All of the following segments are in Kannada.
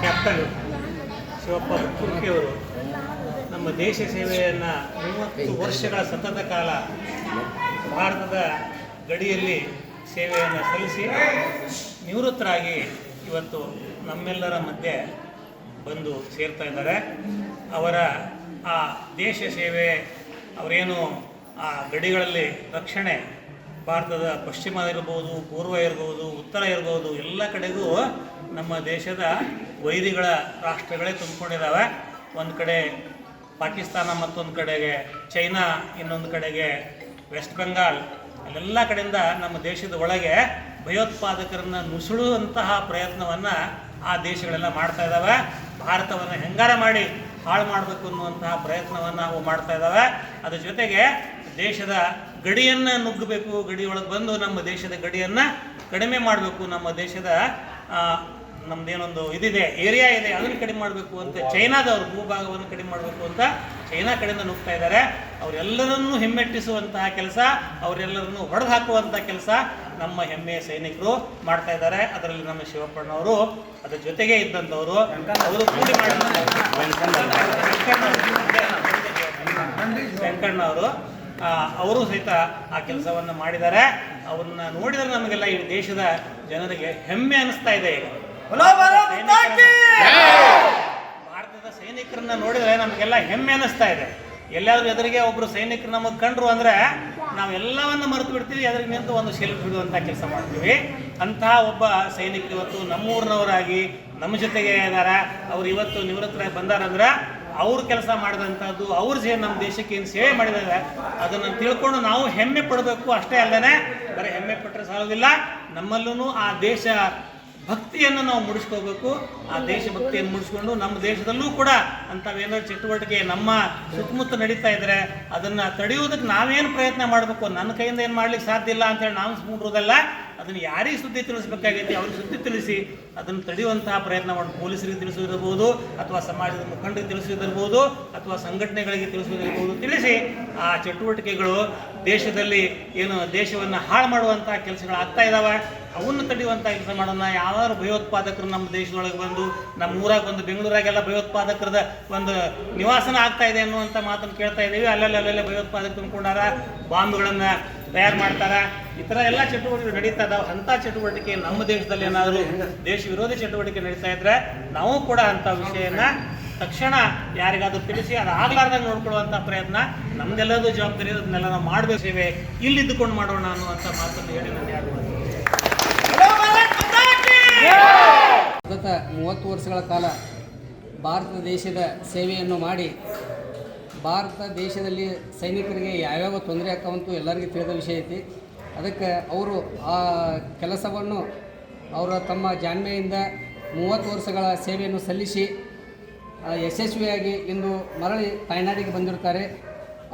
ಕ್ಯಾಪ್ಟನ್ ಶಿವಪ್ಪ ಕುರ್ಕಿಯವರು ನಮ್ಮ ದೇಶ ಸೇವೆಯನ್ನು ಮೂವತ್ತು ವರ್ಷಗಳ ಸತತ ಕಾಲ ಭಾರತದ ಗಡಿಯಲ್ಲಿ ಸೇವೆಯನ್ನು ಸಲ್ಲಿಸಿ ನಿವೃತ್ತರಾಗಿ ಇವತ್ತು ನಮ್ಮೆಲ್ಲರ ಮಧ್ಯೆ ಬಂದು ಸೇರ್ತಾ ಇದ್ದಾರೆ ಅವರ ಆ ದೇಶ ಸೇವೆ ಅವರೇನು ಆ ಗಡಿಗಳಲ್ಲಿ ರಕ್ಷಣೆ ಭಾರತದ ಪಶ್ಚಿಮ ಇರ್ಬೋದು, ಪೂರ್ವ ಇರ್ಬೋದು, ಉತ್ತರ ಇರ್ಬೋದು, ಎಲ್ಲ ಕಡೆಗೂ ನಮ್ಮ ದೇಶದ ವೈರಿಗಳ ರಾಷ್ಟ್ರಗಳೇ ತುಂಬಿಕೊಂಡಿದ್ದಾವೆ. ಒಂದು ಕಡೆ ಪಾಕಿಸ್ತಾನ, ಮತ್ತೊಂದು ಕಡೆಗೆ ಚೈನಾ, ಇನ್ನೊಂದು ಕಡೆಗೆ ವೆಸ್ಟ್ ಬೆಂಗಾಲ್. ಅಲ್ಲೆಲ್ಲ ಕಡೆಯಿಂದ ನಮ್ಮ ದೇಶದ ಒಳಗೆ ಭಯೋತ್ಪಾದಕರನ್ನು ನುಸುಳುವಂತಹ ಪ್ರಯತ್ನವನ್ನು ಆ ದೇಶಗಳೆಲ್ಲ ಮಾಡ್ತಾ ಇದ್ದಾವೆ. ಭಾರತವನ್ನು ಹೆಂಗಾರ ಮಾಡಿ ಹಾಳು ಮಾಡಬೇಕು ಅನ್ನುವಂತಹ ಪ್ರಯತ್ನವನ್ನು ಅವು ಮಾಡ್ತಾ ಇದ್ದಾವೆ. ಅದ್ರ ಜೊತೆಗೆ ದೇಶದ ಗಡಿಯನ್ನು ನುಗ್ಗಬೇಕು ಗಡಿಯೊಳಗೆ ಬಂದು ನಮ್ಮ ದೇಶದ ಗಡಿಯನ್ನು ಕಡಿಮೆ ಮಾಡಬೇಕು ನಮ್ಮ ದೇಶದ ನಮ್ಮದೇನೊಂದು ಇದಿದೆ ಏರಿಯಾ ಇದೆ ಅದನ್ನು ಕಡಿಮೆ ಮಾಡಬೇಕು ಅಂತ ಚೈನಾದವರು ಭೂಭಾಗವನ್ನು ಕಡಿಮೆ ಮಾಡಬೇಕು ಅಂತ ಚೈನಾ ಕಡೆಯಿಂದ ನುಗ್ತಾ ಇದ್ದಾರೆ ಅವರೆಲ್ಲರನ್ನೂ ಹಿಮ್ಮೆಟ್ಟಿಸುವಂತಹ ಕೆಲಸ ಅವರೆಲ್ಲರನ್ನು ಹೊಡೆದು ಹಾಕುವಂಥ ಕೆಲಸ ನಮ್ಮ ಹೆಮ್ಮೆಯ ಸೈನಿಕರು ಮಾಡ್ತಾ ಇದ್ದಾರೆ ಅದರಲ್ಲಿ ನಮ್ಮ ಶಿವಪ್ಪಣ್ಣವರು ಅದರ ಜೊತೆಗೆ ಇದ್ದಂಥವರು ಅವರು ಕೂಡಿ ಮಾಡಿ ಅವರು. ಅವರು ಸಹಿತ ಆ ಕೆಲಸವನ್ನು ಮಾಡಿದ್ದಾರೆ. ಅವ್ರನ್ನ ನೋಡಿದರೆ ನಮಗೆಲ್ಲ ಈ ದೇಶದ ಜನರಿಗೆ ಹೆಮ್ಮೆ ಅನಿಸ್ತಾ ಇದೆ. ಈಗ ಭಾರತದ ಸೈನಿಕರನ್ನ ನೋಡಿದರೆ ನಮಗೆಲ್ಲ ಹೆಮ್ಮೆ ಅನಿಸ್ತಾ ಇದೆ. ಎಲ್ಲಾದ್ರೂ ಎದುರಿಗೆ ಒಬ್ರು ಸೈನಿಕರು ನಮಗೆ ಕಂಡ್ರು ಅಂದ್ರೆ ನಾವೆಲ್ಲವನ್ನ ಮರೆತು ಬಿಡ್ತೀವಿ ಎದುರಿಗೆ ನಿಂತು ಒಂದು ಸೆಲ್ಫ್ ಬಿಡುವಂಥ ಕೆಲಸ ಮಾಡ್ತೀವಿ. ಅಂತಹ ಒಬ್ಬ ಸೈನಿಕರು ಇವತ್ತು ನಮ್ಮೂರಿನವರಾಗಿ ನಮ್ಮ ಜೊತೆಗೆ ಇದಾರ. ಅವ್ರು ಇವತ್ತು ನಿವೃತ್ತರಾಗಿ ಬಂದಾರಂದ್ರೆ ಅವ್ರು ಕೆಲಸ ಮಾಡಿದಂಥದ್ದು, ಅವ್ರ ಜೇ ನಮ್ಮ ದೇಶಕ್ಕೆ ಏನು ಸೇವೆ ಮಾಡಿದ್ದಾರೆ ಅದನ್ನು ತಿಳ್ಕೊಂಡು ನಾವು ಹೆಮ್ಮೆ ಪಡಬೇಕು ಅಷ್ಟೇ ಅಲ್ಲದೆ ಬರೀ ಹೆಮ್ಮೆ ಪಟ್ಟರೆ ಸಾಲೋದಿಲ್ಲ. ನಮ್ಮಲ್ಲೂ ಆ ದೇಶ ಭಕ್ತಿಯನ್ನು ನಾವು ಮುಡಿಸ್ಕೋಬೇಕು. ಆ ದೇಶಭಕ್ತಿಯನ್ನು ಮುಡಿಸ್ಕೊಂಡು ನಮ್ಮ ದೇಶದಲ್ಲೂ ಕೂಡ ಅಂಥವೇನೋ ಚಟುವಟಿಕೆ ನಮ್ಮ ಸುತ್ತಮುತ್ತ ನಡೀತಾ ಇದ್ರೆ ಅದನ್ನು ತಡೆಯುವುದಕ್ಕೆ ನಾವೇನು ಪ್ರಯತ್ನ ಮಾಡಬೇಕು? ನನ್ನ ಕೈಯಿಂದ ಏನು ಮಾಡ್ಲಿಕ್ಕೆ ಸಾಧ್ಯ ಇಲ್ಲ ಅಂತೇಳಿ ನಾವು ಸುಮ್ಮನಿರೋದಲ್ಲ ಅದನ್ನು ಯಾರಿಗೆ ಸುದ್ದಿ ತಿಳಿಸಬೇಕಾಗೈತಿ, ಅವ್ರಿಗೆ ಸುದ್ದಿ ತಿಳಿಸಿ ಅದನ್ನು ತಡೆಯುವಂತಹ ಪ್ರಯತ್ನ ಮಾಡಿ ಪೊಲೀಸರಿಗೆ ತಿಳಿಸೋದಿರಬಹುದು ಅಥವಾ ಸಮಾಜದ ಮುಖಂಡರಿಗೆ ತಿಳಿಸೋದಿರಬಹುದು ಅಥವಾ ಸಂಘಟನೆಗಳಿಗೆ ತಿಳಿಸೋದಿರಬಹುದು ತಿಳಿಸಿ ಆ ಚಟುವಟಿಕೆಗಳು ದೇಶದಲ್ಲಿ ಏನು ದೇಶವನ್ನು ಹಾಳು ಮಾಡುವಂತಹ ಕೆಲಸಗಳು ಆಗ್ತಾ ಇದ್ದಾವೆ ಅವನ್ನು ತಡೆಯುವಂಥ ಕೆಲಸ ಮಾಡೋಣ. ಯಾವ್ದಾದ್ರು ಭಯೋತ್ಪಾದಕರು ನಮ್ಮ ದೇಶದೊಳಗೆ ಬಂದು, ನಮ್ಮ ಊರಾಗ ಬಂದು, ಬೆಂಗಳೂರಾಗೆಲ್ಲ ಭಯೋತ್ಪಾದಕರದ ಒಂದು ನಿವಾಸನ ಆಗ್ತಾ ಇದೆ ಅನ್ನುವಂಥ ಮಾತನ್ನು ಕೇಳ್ತಾ ಇದ್ದೀವಿ. ಅಲ್ಲಲ್ಲಿ ಅಲ್ಲಲ್ಲೇ ಭಯೋತ್ಪಾದಕರು ತುಂಬಿಕೊಂಡಾರ ಬಾಂಬ್ಗಳನ್ನು ತಯಾರು ಮಾಡ್ತಾರ. ಈ ಥರ ಎಲ್ಲ ಚಟುವಟಿಕೆಗಳು ನಡೀತಾ ಇದಾವೆ ಅಂತ ಚಟುವಟಿಕೆ ನಮ್ಮ ದೇಶದಲ್ಲಿ ಏನಾದರೂ ದೇಶ ವಿರೋಧಿ ಚಟುವಟಿಕೆ ನಡೀತಾ ಇದ್ರೆ ನಾವು ಕೂಡ ಅಂತ ವಿಷಯನ ತಕ್ಷಣ ಯಾರಿಗಾದ್ರೂ ತಿಳಿಸಿ ಅದು ಆಗ್ಲಾರ್ದಂಗ ನೋಡ್ಕೊಳ್ಳುವಂಥ ಪ್ರಯತ್ನ ನಮ್ದೆಲ್ಲದೂ ಜವಾಬ್ದಾರಿ ಅದನ್ನೆಲ್ಲ ನಾವು ಮಾಡಬೇಕು. ಸೇವೆ ಇಲ್ಲಿದ್ದುಕೊಂಡು ಮಾಡೋಣ ಅನ್ನುವಂಥ ಮಾತನ್ನು ಹೇಳಿ ನಾನು ಯಾರು ಸತತ ಮೂವತ್ತು ವರ್ಷಗಳ ಕಾಲ ಭಾರತ ದೇಶದ ಸೇವೆಯನ್ನು ಮಾಡಿ ಭಾರತ ದೇಶದಲ್ಲಿ ಸೈನಿಕರಿಗೆ ಯಾವ್ಯಾವ ತೊಂದರೆ ಆಕ್ಕವಂತೂ ಎಲ್ಲರಿಗೂ ತಿಳಿದ ವಿಷಯ ಐತಿ. ಅದಕ್ಕೆ ಅವರು ಆ ಕೆಲಸವನ್ನು ಅವರ ತಮ್ಮ ಜಾಣ್ಮೆಯಿಂದ ಮೂವತ್ತು ವರ್ಷಗಳ ಸೇವೆಯನ್ನು ಸಲ್ಲಿಸಿ ಯಶಸ್ವಿಯಾಗಿ ಇಂದು ಮರಳಿ ತಾಯ್ನಾಡಿಗೆ ಬಂದಿರ್ತಾರೆ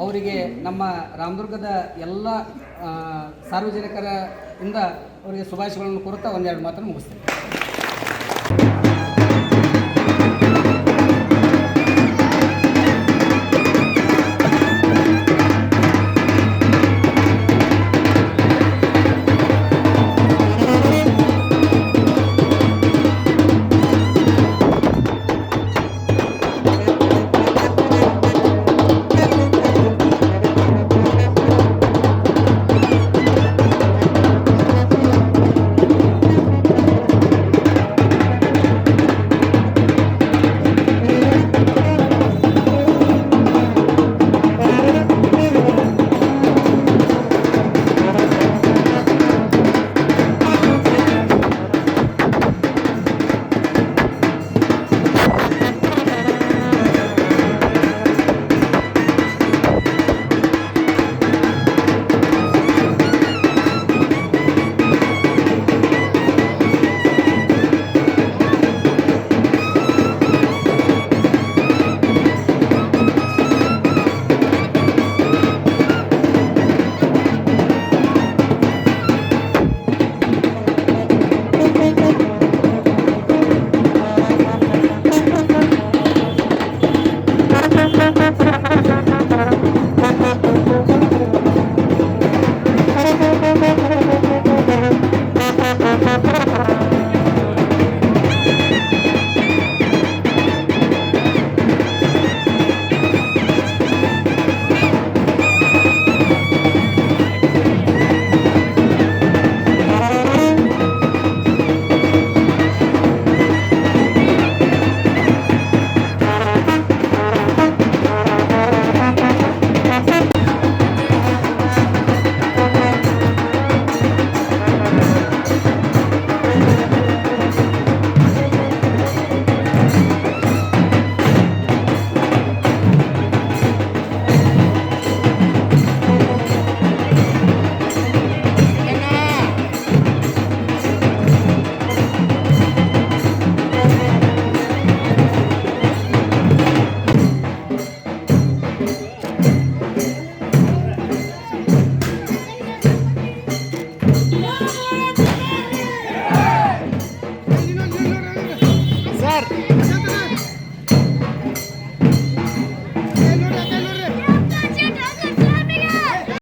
ಅವರಿಗೆ ನಮ್ಮ ರಾಮದುರ್ಗದ ಎಲ್ಲ ಸಾರ್ವಜನಿಕರ ಇಂದ ಅವರಿಗೆ ಶುಭಾಶಯಗಳನ್ನು ಕೋರುತ್ತಾ ಒಂದೆರಡು ಮಾತನ್ನು ಮುಗಿಸ್ತೇನೆ.